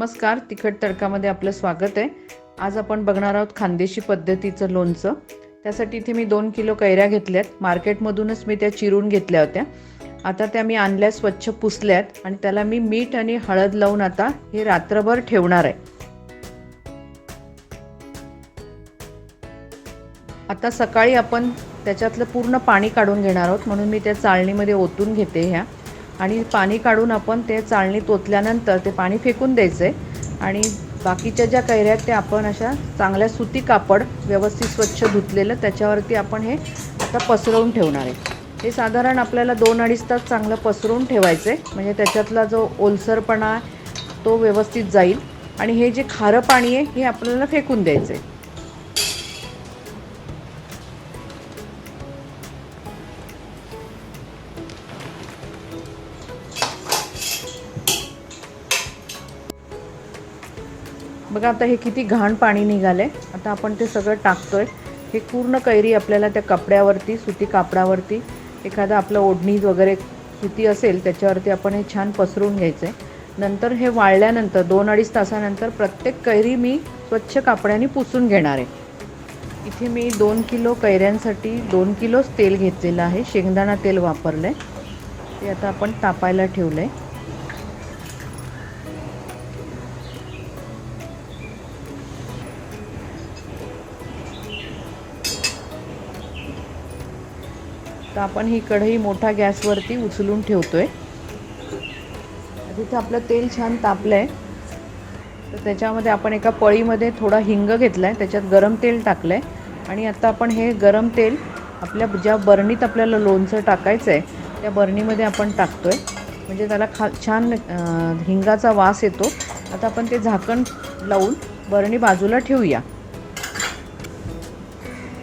नमस्कार तिखट तडकामध्ये आपलं स्वागत आहे. आज आपण बघणार आहोत खानदेशी पद्धतीचं लोणचं. त्यासाठी इथे मी दोन किलो कैऱ्या घेतल्यात. मार्केटमधूनच मी त्या चिरून घेतल्या होत्या. आता त्या मी आणल्या स्वच्छ पुसल्यात आणि त्याला मी मीठ आणि हळद लावून आता हे रात्रभर ठेवणार आहे. आता सकाळी आपण त्याच्यातलं पूर्ण पाणी काढून घेणार आहोत. म्हणून मी त्या चाळणीमध्ये ओतून घेते ह्या. आणि पाणी काढून आपण ते चाळणीत ओतल्यानंतर ते पाणी फेकून द्यायचं आहे आणि बाकीच्या ज्या कैऱ्या आहेत त्या आपण अशा चांगल्या सुती कापड व्यवस्थित स्वच्छ धुतलेलं त्याच्यावरती आपण हे आता पसरवून ठेवणार आहे. हे साधारण आपल्याला दोन अडीच तास चांगलं पसरवून ठेवायचं आहे म्हणजे त्याच्यातला जो ओलसरपणा आहे तो व्यवस्थित जाईल. आणि हे जे खारं पाणी आहे हे आपल्याला फेकून द्यायचं. आहे बघा आता हे किती घाण पाणी निघालं आहे आता आपण ते सगळं टाकतो आहे हे पूर्ण कैरी आपल्याला त्या कपड्यावरती सुती कापडावरती एखादा आपलं ओढणीज वगैरे सुती असेल त्याच्यावरती आपण हे छान पसरून घ्यायचं आहे नंतर हे वाळल्यानंतर दोन अडीच तासानंतर प्रत्येक कैरी मी स्वच्छ कापड्याने पुसून घेणार आहे. इथे मी दोन किलो कैऱ्यांसाठी दोन किलोच तेल घेतलेलं आहे. शेंगदाणा तेल वापरलं आहे ते आता आपण तापायला ठेवलं आहे तर आपण ही कढई मोठ्या गॅसवरती उचलून ठेवतो आहे तिथं आपलं तेल छान तापलं आहे तर त्याच्यामध्ये आपण एका पळीमध्ये थोडा हिंग घेतला आहे त्याच्यात गरम तेल टाकलं आहे आणि आता आपण हे गरम तेल आपल्या ज्या बरणीत आपल्याला लोणचं टाकायचं आहे त्या बरणीमध्ये आपण टाकतो आहे म्हणजे त्याला खा छान हिंगाचा वास येतो. आता आपण ते झाकण लावून बरणी बाजूला ठेवूया.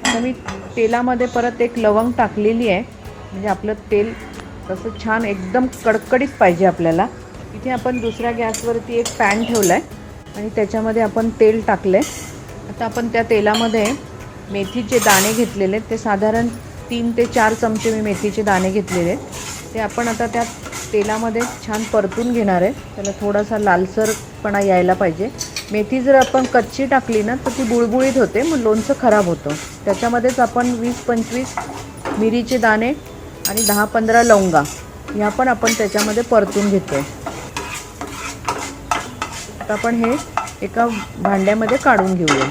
आता मी तेलामध्ये परत एक लवंग टाकलेली आहे. म्हणजे आपलं तेल तसं छान एकदम कडकडीत पाहिजे आपल्याला. इथे आपण दुसऱ्या गॅसवरती एक पॅन ठेवला आहे आणि त्याच्यामध्ये आपण तेल टाकलं आहे आता आपण त्या तेलामध्ये मेथीचे दाणे घेतलेले. आहेत ते साधारण तीन ते चार चमचे मी मेथीचे दाणे घेतलेले आहेत. ते आपण आता त्या तेलामध्ये छान परतून घेणार आहे. त्याला थोडासा लालसरपणा यायला पाहिजे. मेथी जर आपण कच्ची टाकली ना तर ती बुळबुळीत होते मग लोणचं खराब होतं. त्याच्यामध्येच आपण वीस पंचवीस मिरीचे दाणे आणि दहा पंधरा लवंगा ह्या पण आपण त्याच्यामध्ये परतून घेतो आहे आता आपण हे एका भांड्यामध्ये काढून घेऊया.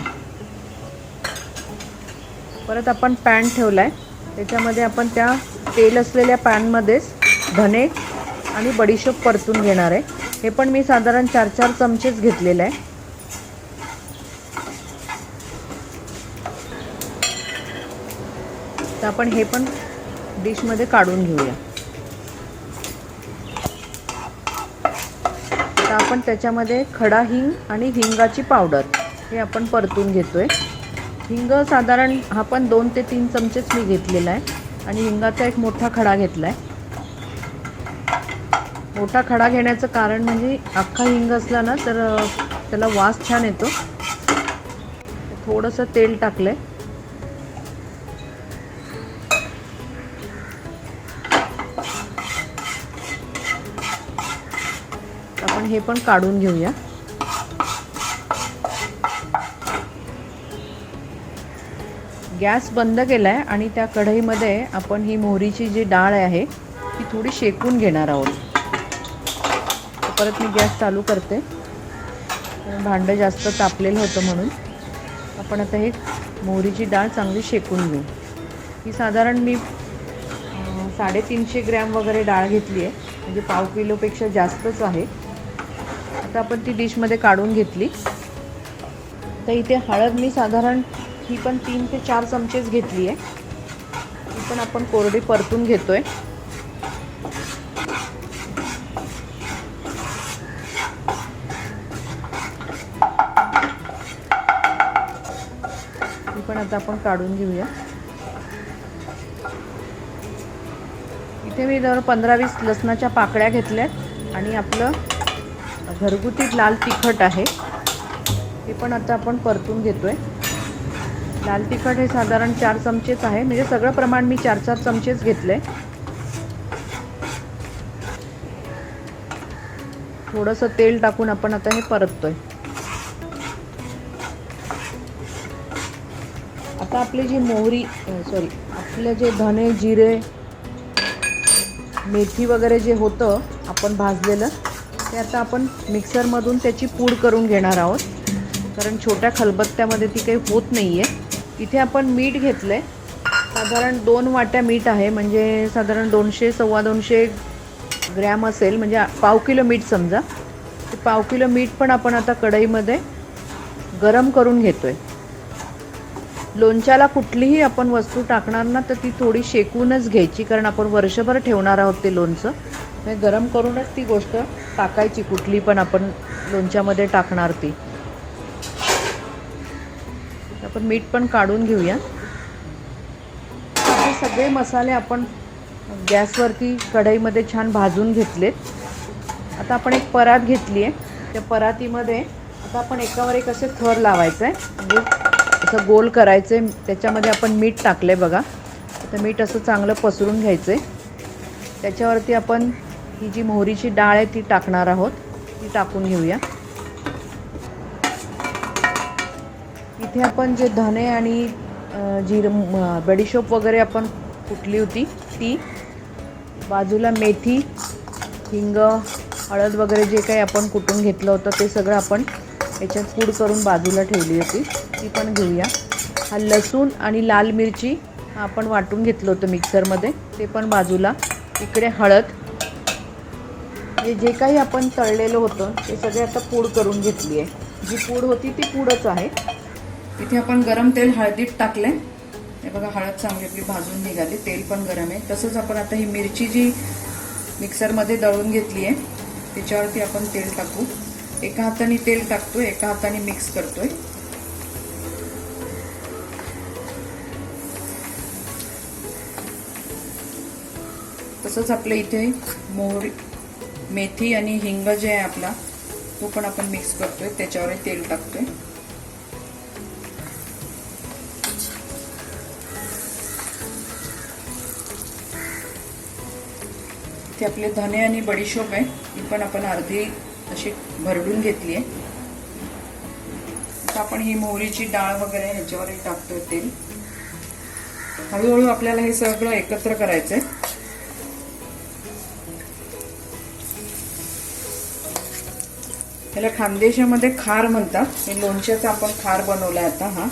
परत आपण पॅन ठेवला आहे त्याच्यामध्ये आपण त्या तेल असलेल्या पॅनमध्येच धने आणि बडीशोप परतून घेणार आहे. हे पण मी साधारण चार चार चमचेच घेतलेलं आहे. तर आपण हे पण डिशमध्ये काढून घेऊया. तर आपण त्याच्यामध्ये खडा हिंग आणि हिंगाची पावडर हे आपण परतून घेतोय. हिंग साधारण हा पण दोन ते तीन चमचेच मी घेतलेला आहे आणि हिंगाचा एक मोठा खडा घेतला आहे मोठा खडा घेण्याचं कारण म्हणजे अख्खा हिंग असला ना तर त्याला वास छान येतो. थोडंसं तेल टाकलं आहे हे पण काढून घेऊया. गॅस बंद केला आहे आणि त्या कढईमध्ये आपण ही मोहरीची जी डाळ आहे ती थोडी शेकून घेणार आहोत. परत मी गॅस चालू करते. भांडं जास्त तापलेलं होतं म्हणून. आपण आता हे मोहरीची डाळ चांगली शेकून घेऊ. ही साधारण मी साडेतीनशे ग्रॅम वगैरे डाळ घेतली आहे. म्हणजे पाव किलोपेक्षा जास्तच आहे. आता आपण ती डिशमध्ये काढून घेतली. तर इथे हळद मी साधारण ही पण तीन ते चार चमचेच घेतली आहे. ती पण आपण कोरडी परतून घेतोय. ती पण आता आपण काढून घेऊया. इथे मी जवळ पंधरा वीस लसणाच्या पाकळ्या घेतल्यात आणि आपलं घरगुती लाल तिखट आहे. हे पण आता आपण परतून घेतोय. लाल तिखट हे साधारण चार चमचेच आहे. म्हणजे सगळं प्रमाण मी चार चार चमचेच घेतले थोडंसं तेल टाकून आपण आता हे परततोय. आता आपली जी मोहरी सॉरी आपले जे धने जिरे मेथी वगैरे जे होतं आपण भाजलेलं ते आता आपण मिक्सरमधून त्याची पूड करून घेणार आहोत. कारण छोट्या खलबत्त्यामध्ये ती काही होत नाही आहे इथे आपण मीठ घेतलं आहे साधारण दोन वाट्या मीठ आहे. म्हणजे साधारण दोनशे सव्वा दोनशे ग्रॅम असेल. म्हणजे पाव किलो मीठ समजा. ते पाव किलो मीठ पण आपण आता कढईमध्ये गरम करून घेतो आहे लोणच्याला कुठलीही आपण वस्तू टाकणार ना तर ती थोडी शेकूनच घ्यायची. कारण आपण वर्षभर ठेवणार आहोत ते लोणचं. म्हणजे गरम करूनच ती गोष्ट टाकायची कुठली पण आपण लोणच्यामध्ये टाकणार ती. आपण मीठ पण काढून घेऊया. हे सगळे मसाले आपण गॅसवरती कढईमध्ये छान भाजून घेतलेत. आता आपण एक परात घेतली आहे. त्या परातीमध्ये आता आपण एकावर एक असे थर लावायचं आहे म्हणजे असं गोल करायचं आहे त्याच्यामध्ये आपण मीठ टाकलं आहे बघा. आता मीठ असं चांगलं पसरून घ्यायचं आहे त्याच्यावरती आपण ही जी मोहरीची डाळ आहे ती टाकणार आहोत. ती टाकून घेऊया. इथे आपण जे धने आणि जिर बडीशोप वगैरे आपण कुटली होती ती. बाजूला मेथी हिंग हळद वगैरे जे काही आपण कुटून घेतलं होतं ते सगळं आपण याच्यात पूड करून बाजूला ठेवली होती. ती पण घेऊया. हा लसूण आणि लाल मिरची आपण वाटून घेतलं होतं मिक्सरमध्ये. ते पण बाजूला. इकडे हळद हे जे काही आपण तळलेलं होतं ते सगळे आता पूड करून घेतली आहे जी पूड होती ती पूडच आहे. इथे आपण गरम तेल हळदीत टाकले हे बघा हळद चांगली आपली भाजून निघाली. तेल पण गरम आहे. तसंच आपण आता ही मिरची जी मिक्सरमध्ये दळून घेतली आहे त्याच्यावरती आपण तेल टाकू. एका हाताने तेल टाकतोय एका हाताने मिक्स करतोय. तसंच आपल्या इथे मोहरी मेथी आणि हिंग जे आहे आपला तो पण आपण मिक्स करतोय. त्याच्यावर तेल टाकतोय. ते आपले धने आणि बडीशोप आहे ती पण आपण अर्धी अशी भरडून घेतली आहे. आपण ही मोहरीची डाळ वगैरे ह्याच्यावरही टाकतोय तेल. हळूहळू आपल्याला हे सगळं एकत्र करायचंय. याला खानदेशामध्ये खार म्हणतात. हे लोणच्याचा आपण खार बनवलाय आता हा.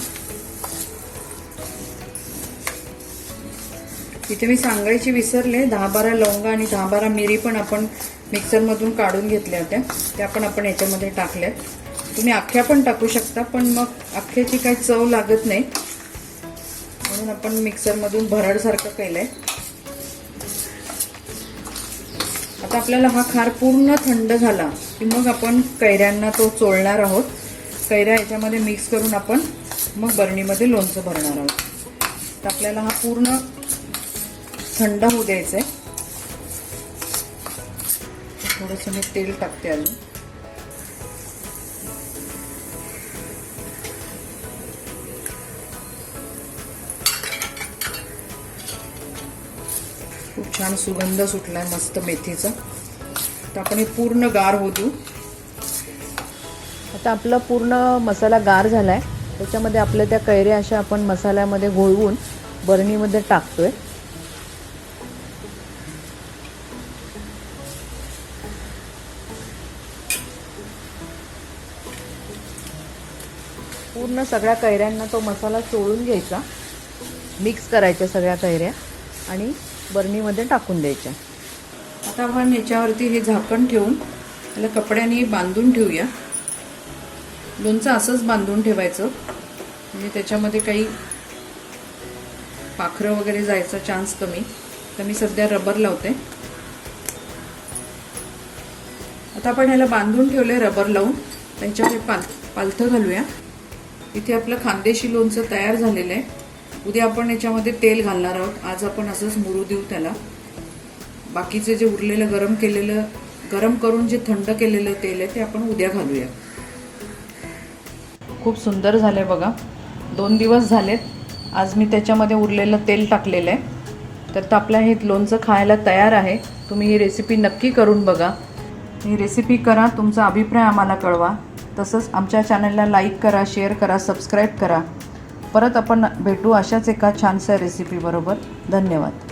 इथे मी सांगायची विसरले. दहा बारा लवंगा आणि दहा बारा मिरी पण आपण मिक्सरमधून काढून घेतल्या होत्या. त्या पण आपण याच्यामध्ये टाकल्यात तुम्ही अख्ख्या पण टाकू शकता पण मग अख्ख्याची काही चव लागत नाही. म्हणून आपण मिक्सरमधून भरडसारखं केलंय. आता आपल्याला हा खार पूर्ण थंड झाला की मग आपण कैऱ्यांना तो चोळणार आहोत. कैऱ्या याच्यामध्ये मिक्स करून आपण मग बरणीमध्ये लोणचं भरणार आहोत. तर आपल्याला हा पूर्ण थंड होऊ द्यायचं आहे थोडंसं मी तेल टाकते अजून. खूप छान सुगंध सुटलाय मस्त मेथीचा. तर आपण हे पूर्ण गार होऊ देऊ. आता आपला पूर्ण मसाला गार झालाय. त्याच्यामध्ये आपल्या त्या कैऱ्या अशा आपण मसाल्यामध्ये घोळवून बरणीमध्ये टाकतोय. पूर्ण सगळ्या कैऱ्यांना तो मसाला चोळून घ्यायचा. मिक्स करायच्या सगळ्या कैऱ्या. आणि बरणीमध्ये टाकून द्यायच्या. आता आपण याच्यावरती हे झाकण ठेवून त्याला कपड्याने बांधून ठेवूया. लोणचं असंच बांधून ठेवायचं. म्हणजे त्याच्यामध्ये काही पाखरं वगैरे जायचा चान्स कमी. तर मी सध्या रबर लावते. आता आपण ह्याला बांधून ठेवले रबर लावून. त्यांच्यावर पाल पालथं घालूया. इथे आपलं खानदेशी लोणचं तयार झालेलं आहे. उद्या आपण याच्यामध्ये तेल घालणार आहोत. आज आपण असंच मुरू देऊ त्याला. बाकीचे जे उरलेलं गरम केलेलं गरम करून जे थंड केलेलं तेल आहे ते आपण उद्या घालूया. खूप सुंदर झालंय बघा. दोन दिवस झालेत. आज मी त्याच्यामध्ये उरलेलं तेल टाकलेलं आहे. तर आपलं हे लोणचं खायला तयार आहे. तुम्ही ही रेसिपी नक्की करून बघा. ही रेसिपी करा तुमचा अभिप्राय आम्हाला कळवा. तसंच आमच्या चॅनलला लाईक करा शेअर करा सबस्क्राईब करा. परत आपण भेटू अशाच एका छानशा रेसिपीबरोबर धन्यवाद.